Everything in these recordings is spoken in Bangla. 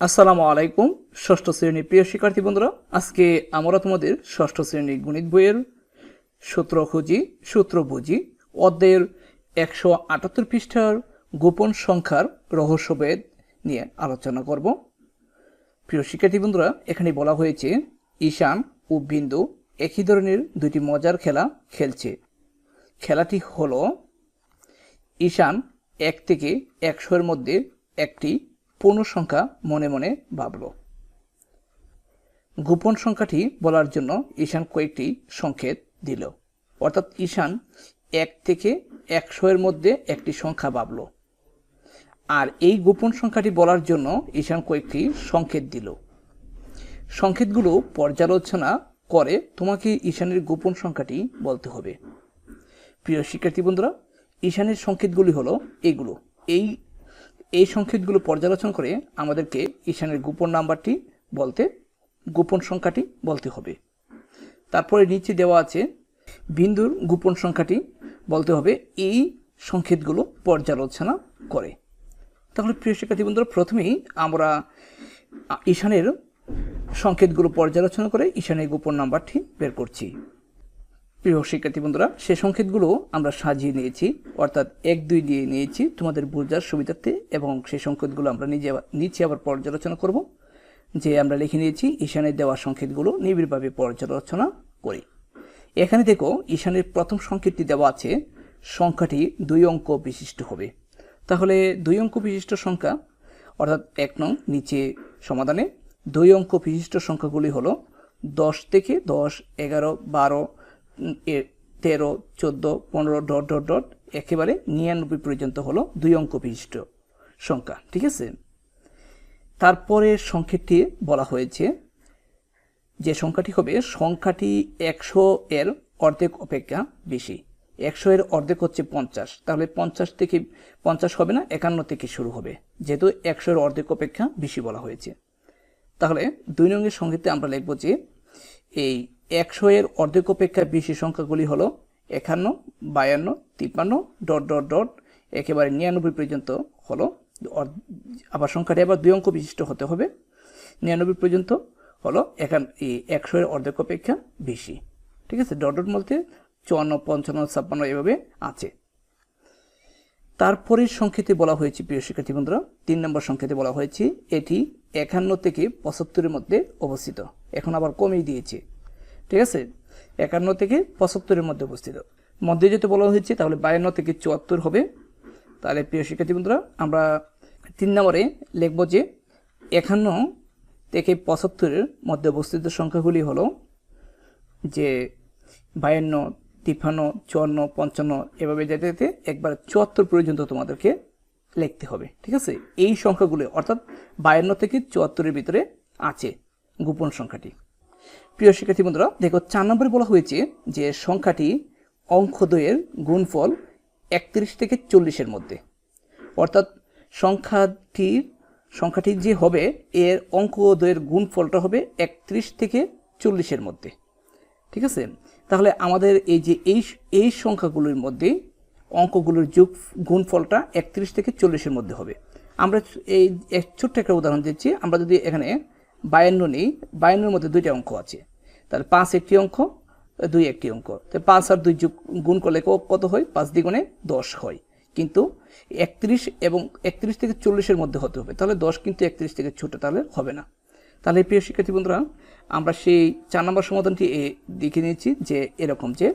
আসসালামু আলাইকুম, ষষ্ঠ শ্রেণির প্রিয় শিক্ষার্থী বন্ধুরা। আজকে আমরা তোমাদের ষষ্ঠ শ্রেণির গণিত বইয়ের সূত্র খুঁজি, সূত্র বুঝি। অধ্যায়ের একশো আটাত্তর পৃষ্ঠার গোপন সংখ্যার রহস্যভেদ নিয়ে আলোচনা করব। প্রিয় শিক্ষার্থী বন্ধুরা, এখানে বলা হয়েছে, ঈশান ও বিন্দু একই ধরনের দুটি মজার খেলা খেলছে। খেলাটি হলো, ঈশান এক থেকে একশোর মধ্যে একটি পূর্ণ সংখ্যা মনে মনে ভাবল। গোপন সংখ্যাটি বলার জন্য ঈশান কয়েকটি সংকেত দিল। অর্থাৎ ঈশান এক থেকে একশো এর মধ্যে একটি সংখ্যা ভাবল। আর এই গোপন সংখ্যাটি বলার জন্য ঈশান কয়েকটি সংকেত দিল। সংকেতগুলো পর্যালোচনা করে তোমাকে ঈশানের গোপন সংখ্যাটি বলতে হবে। প্রিয় শিক্ষার্থী বন্ধুরা, ঈশানের সংকেতগুলি হলো এগুলো। এই এই সংকেতগুলো পর্যালোচনা করে আমাদেরকে ঈশানের গোপন নাম্বারটি বলতে, গোপন সংখ্যাটি বলতে হবে। তারপরে নিচে দেওয়া আছে বিন্দুর গোপন সংখ্যাটি বলতে হবে এই সংকেতগুলো পর্যালোচনা করে। তাহলে প্রিয় শিক্ষার্থী বন্ধুরা, প্রথমেই আমরা ঈশানের সংকেতগুলো পর্যালোচনা করে ঈশানের গোপন নাম্বারটি বের করছি। প্রিয় শিক্ষার্থী বন্ধুরা, সে সংকেতগুলো আমরা সাজিয়ে নিয়েছি, অর্থাৎ এক, দুই দিয়ে নিয়েছি, তোমাদের বোঝার সুবিধার্থে, এবং সেই সংকেতগুলো আমরা নিজে নিচে আবার পর্যালোচনা করব, যে আমরা লিখে নিয়েছি, ঈশানের দেওয়া সংকেতগুলো নিবিড়ভাবে পর্যালোচনা করি। এখানে দেখো, ঈশানের প্রথম সংকেতটি দেওয়া আছে, সংখ্যাটি দুই অঙ্ক বিশিষ্ট হবে। তাহলে দুই অঙ্ক বিশিষ্ট সংখ্যা, অর্থাৎ এক নং নিচে সমাধানে, দুই অঙ্ক বিশিষ্ট সংখ্যাগুলি হলো দশ থেকে দশ, এগারো, বারো তেরো, চোদ্দ, পনেরো, ডট ডট ডট, একেবারে নিরানব্বই পর্যন্ত হলো দুই অঙ্ক বিশিষ্ট সংখ্যা, ঠিক আছে? তারপরে সংখ্যাটি বলা হয়েছে যে সংখ্যাটি হবে, সংখ্যাটি একশো এর অর্ধেক অপেক্ষা বেশি। একশো এর অর্ধেক হচ্ছে পঞ্চাশ। তাহলে পঞ্চাশ থেকে, পঞ্চাশ হবে না, একান্ন থেকে শুরু হবে। যেহেতু একশো এর অর্ধেক অপেক্ষা বেশি বলা হয়েছে। তাহলে দুই নঙ্গের সংখ্যাতে আমরা লিখব যে এই একশো এর অর্ধেক অপেক্ষা বেশি সংখ্যাগুলি হলো একান্ন, বায়ান্ন, তিপ্পান্ন, ডট ডট ডট, একেবারে নিরানব্বই পর্যন্ত হলো। আবার সংখ্যাটি আবার দুই অঙ্ক বিশিষ্ট হতে হবে। নিরানব্বই পর্যন্ত হলো এই একশো এর অর্ধেক অপেক্ষা বেশি। ঠিক আছে? ডট ডট বলতে চুয়ান্ন, পঞ্চান্ন, ছাপ্পান্ন এভাবে আছে। তারপরের সংকেতে বলা হয়েছে, প্রিয় শিক্ষার্থী বন্ধুরা, তিন নম্বর সংকেতে বলা হয়েছে, এটি একান্ন থেকে পঁচাত্তরের মধ্যে অবস্থিত। এখন আবার কমিয়ে দিয়েছে। ঠিক আছে? একান্ন থেকে পঁচাত্তরের মধ্যে অবস্থিত মধ্যে যেহেতু বলা হয়েছে, তাহলে বায়ান্ন থেকে চুয়াত্তর হবে। তাহলে প্রিয় শিক্ষার্থী বন্ধুরা, আমরা তিন নম্বরে লিখব যে, একান্ন থেকে পঁচাত্তরের মধ্যে অবস্থিত সংখ্যাগুলি হলো যে, বায়ান্ন, তিপ্পান্ন, চুয়ান্ন, পঞ্চান্ন, এভাবে যেতে যেতে একবার চুয়াত্তর পর্যন্ত তোমাদেরকে লিখতে হবে। ঠিক আছে? এই সংখ্যাগুলো অর্থাৎ বায়ান্ন থেকে চুয়াত্তরের ভিতরে আছে গোপন সংখ্যাটি। প্রিয় শিক্ষার্থী বন্ধুরা, দেখো চার নম্বরে বলা হয়েছে যে সংখ্যাটি অঙ্কদ্বয়ের গুণফল একত্রিশ থেকে চল্লিশের মধ্যে। অর্থাৎ সংখ্যাটির সংখ্যাটি যে হবে, এর অঙ্কদ্বয়ের গুণফলটা হবে একত্রিশ থেকে চল্লিশের মধ্যে। ঠিক আছে? তাহলে আমাদের এই যে এই এই সংখ্যাগুলোর মধ্যে অঙ্কগুলোর যোগ গুণফলটা একত্রিশ থেকে চল্লিশের মধ্যে হবে। আমরা এই ছোট্ট একটা উদাহরণ দিচ্ছি। আমরা যদি এখানে বায়ান্ন নেই, বায়ান্নর মধ্যে দুইটা অঙ্ক আছে। তাহলে পাঁচ একটি অঙ্ক, দুই একটি অঙ্ক। তো পাঁচ আর দুই যোগ, গুণ করলে কত হয়? পাঁচ দ্বিগুণে দশ হয়। কিন্তু একত্রিশ এবং একত্রিশ থেকে চল্লিশের মধ্যে হতে হবে। তাহলে দশ কিন্তু একত্রিশ থেকে ছোট, তাহলে হবে না। তাহলে প্রিয় শিক্ষার্থী বন্ধুরা, আমরা সেই চার নম্বর সমাধানটি এ দেখে নিয়েছি যে এরকম যে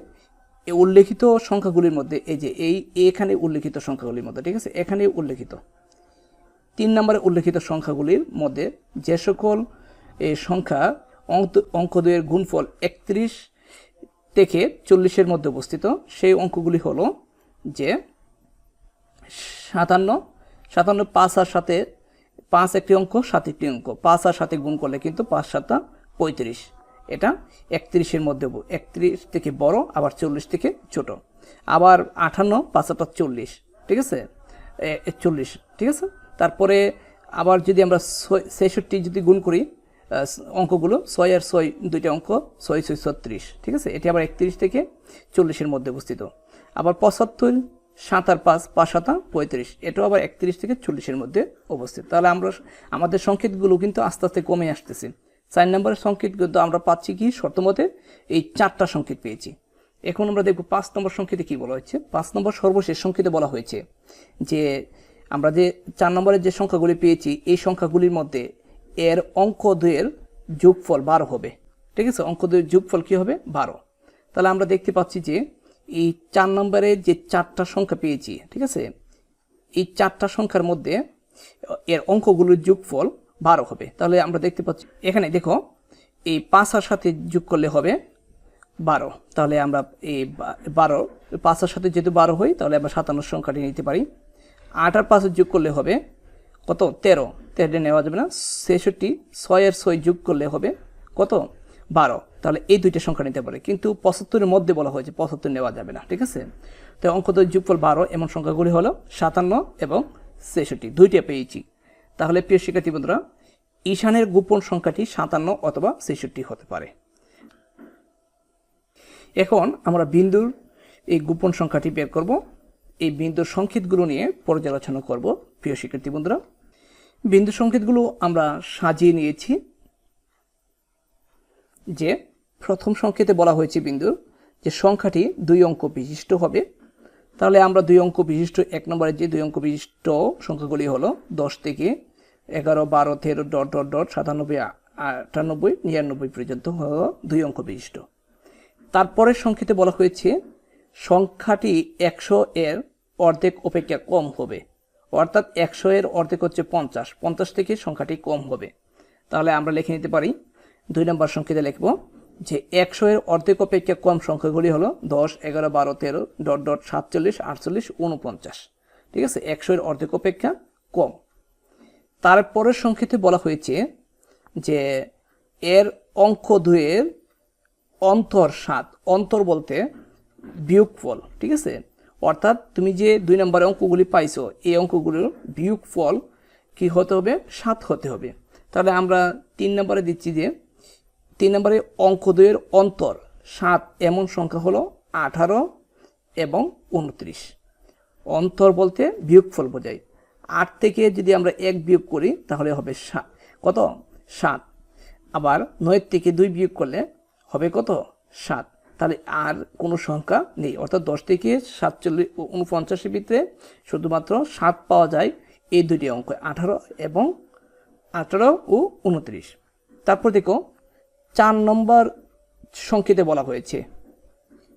উল্লেখিত সংখ্যাগুলির মধ্যে, এই যে এই, এখানে উল্লেখিত সংখ্যাগুলির মধ্যে, ঠিক আছে? এখানে উল্লেখিত। তিন নম্বরে উল্লেখিত সংখ্যাগুলির মধ্যে যে সকল সংখ্যা অঙ্ক দুয়ের গুণফল একত্রিশ থেকে চল্লিশের মধ্যে অবস্থিত, সেই অঙ্কগুলি হলো যে সাতান্ন সাতান্ন পাঁচ আর সাথে পাঁচ একটি অঙ্ক, সাত একটি অঙ্ক। পাঁচ আর সাথে গুণ করলে কিন্তু পাঁচ সাতা পঁয়ত্রিশ। এটা একত্রিশের মধ্যে একত্রিশ থেকে বড়, আবার চল্লিশ থেকে ছোট। আবার আঠান্ন, পাঁচ আটা চল্লিশ। ঠিক আছে? চল্লিশ। ঠিক আছে? তারপরে আবার যদি আমরা ছেষট্টি যদি গুণ করি অঙ্কগুলো, ছয় আর ছয় দুইটা অঙ্ক, ছয় ছয়, ছত্রিশ, ঠিক আছে? এটি আবার একত্রিশ থেকে চল্লিশের মধ্যে অবস্থিত আবার পঁচাত্তর, সাত আর পাঁচ পাঁচ সাতা, পঁয়ত্রিশ, এটাও আবার একত্রিশ থেকে চল্লিশের মধ্যে অবস্থিত তাহলে আমরা আমাদের সংকেতগুলো কিন্তু আস্তে আস্তে কমে আসতেছে। চার নম্বরের সংকেত কিন্তু আমরা পাচ্ছি কি? শর্তমতে এই চারটা সংকেত পেয়েছি। এখন আমরা দেখব পাঁচ নম্বর সংকেতে কি বলা হয়েছে? পাঁচ নম্বর সর্বশেষ সংকেতে বলা হয়েছে যে আমরা যে চার নম্বরের যে সংখ্যাগুলি পেয়েছি, এই সংখ্যাগুলির মধ্যে এর অঙ্ক দুয়ের যোগফল বারো হবে। ঠিক আছে? অঙ্ক দুয়ের যোগফল কী হবে? বারো। তাহলে আমরা দেখতে পাচ্ছি যে এই চার নম্বরের যে চারটা সংখ্যা পেয়েছি, ঠিক আছে? এই চারটা সংখ্যার মধ্যে এর অঙ্কগুলোর যোগফল বারো হবে। তাহলে আমরা দেখতে পাচ্ছি, এখানে দেখো, এই পাঁচ আর সাথে যোগ করলে হবে বারো। তাহলে আমরা এই বারো, পাঁচের সাথে যেহেতু বারো হয়, তাহলে আমরা সাতান্ন সংখ্যাটি নিতে পারি। আট আর পাঁচের যোগ করলে হবে কত? তেরো। তেরোটা নেওয়া যাবে না। ছেষট্টি ছয়ের ছয় যোগ করলে হবে কত? বারো। তাহলে এই দুইটা সংখ্যা নিতে পারে। কিন্তু পঁচাত্তরের মধ্যে বলা হয়েছে পঁচাত্তর নেওয়া যাবে না। ঠিক আছে? তো অঙ্ক তো যোগফল বারো, এমন সংখ্যাগুলি হলো সাতান্ন এবং ছেষট্টি। দুইটা পেয়েছি। তাহলে প্রিয় শিক্ষার্থী বন্ধুরা, ঈশানের গোপন সংখ্যাটি সাতান্ন অথবা ছেষট্টি হতে পারে। এখন আমরা বিন্দুর এই গোপন সংখ্যাটি বের করব। এই বিন্দুর সংকেতগুলো নিয়ে পর্যালোচনা করব। প্রিয় শিক্ষার্থী বন্ধুরা, বিন্দু সংকেতগুলো আমরা সাজিয়ে নিয়েছি যে প্রথম সংকেতে বলা হয়েছে বিন্দুর যে সংখ্যাটি দুই অঙ্ক বিশিষ্ট হবে। তাহলে আমরা দুই অঙ্ক বিশিষ্ট, এক নম্বরের যে দুই অঙ্ক বিশিষ্ট সংখ্যাগুলি হলো দশ থেকে এগারো, বারো, তেরো, ডট ডট ডট, সাতানব্বই, আটানব্বই, নিরানব্বই পর্যন্ত হলো দুই অঙ্ক বিশিষ্ট। তারপরের সংখ্যাতে বলা হয়েছে সংখ্যাটি একশো এর অর্ধেক অপেক্ষা কম হবে। অর্থাৎ একশো এর অর্ধেক হচ্ছে পঞ্চাশ। পঞ্চাশ থেকে সংখ্যাটি কম হবে। তাহলে আমরা লিখে নিতে পারি, দুই নম্বর সংখ্যাতে লিখব যে একশো এর অর্ধেক অপেক্ষা কম সংখ্যাগুলি হলো দশ, এগারো, বারো, তেরো, ডট ডট, সাতচল্লিশ, আটচল্লিশ উনপঞ্চাশ ঠিক আছে? একশো এর অর্ধেক অপেক্ষা কম। তারপরের সংখ্যাতে বলা হয়েছে যে এর অঙ্ক দুয়ের অন্তর সাত। অন্তর বলতে বিয়োগফল। ঠিক আছে? অর্থাৎ তুমি যে দুই নম্বরের অঙ্কগুলি পাইছো, এই অঙ্কগুলোর বিয়োগ ফল কি হতে হবে? সাত হতে হবে। তাহলে আমরা তিন নম্বরে দিচ্ছি যে, তিন নম্বরে অঙ্ক দুয়ের অন্তর সাত এমন সংখ্যা হলো আঠারো এবং উনত্রিশ। অন্তর বলতে বিয়োগফল বোঝায়। আট থেকে যদি আমরা এক বিয়োগ করি, তাহলে হবে সাত। কত? সাত। আবার নয়ের থেকে দুই বিয়োগ করলে হবে কত? সাত। তাহলে আর কোনো সংখ্যা নেই। অর্থাৎ দশ থেকে সাতচল্লিশ উনপঞ্চাশের ভিতরে শুধুমাত্র সাত পাওয়া যায় এই দুটি অঙ্ক, আঠারো এবং আঠারো ও উনত্রিশ। তারপর দেখো, চার নম্বর সংকেতে বলা হয়েছে,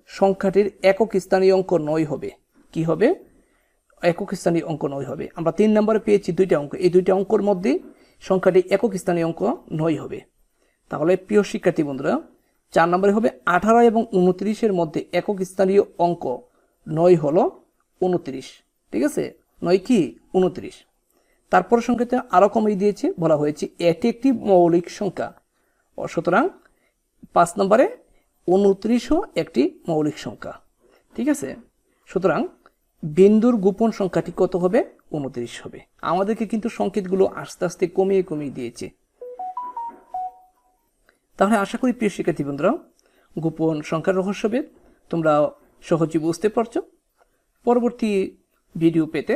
সংখ্যাটির একক স্থানীয় অঙ্ক নয় হবে। কি হবে? একক স্থানীয় অঙ্ক নয় হবে। আমরা তিন নম্বরে পেয়েছি দুইটা অঙ্ক। এই দুইটা অঙ্কর মধ্যে সংখ্যাটি একক স্থানীয় অঙ্ক নয় হবে। তাহলে প্রিয় শিক্ষার্থী বন্ধুরা চার নম্বরে হবে আঠারো এবং উনত্রিশের মধ্যে একক স্থানীয় অঙ্ক। নয় হলো উনত্রিশ। ঠিক আছে? নয় কি? উনত্রিশ। তারপর সংখ্যাতে আরও কমিয়ে দিয়েছে, বলা হয়েছে এটি একটি মৌলিক সংখ্যা। সুতরাং পাঁচ নম্বরে উনত্রিশও একটি মৌলিক সংখ্যা। ঠিক আছে? সুতরাং বিন্দুর গোপন সংখ্যাটি কত হবে? উনত্রিশ হবে। আমাদেরকে কিন্তু সংকেতগুলো আস্তে আস্তে কমিয়ে কমিয়ে দিয়েছে। তাহলে আশা করি প্রিয় শিক্ষার্থী বন্ধুরা, গোপন সংখ্যার রহস্যবেদ তোমরা সহজে বুঝতে পারছ। পরবর্তী ভিডিও পেতে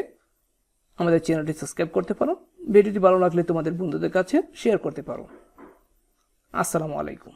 আমাদের চ্যানেলটি সাবস্ক্রাইব করতে পারো। ভিডিওটি ভালো লাগলে তোমাদের বন্ধুদের কাছে শেয়ার করতে পারো। আসসালামু আলাইকুম।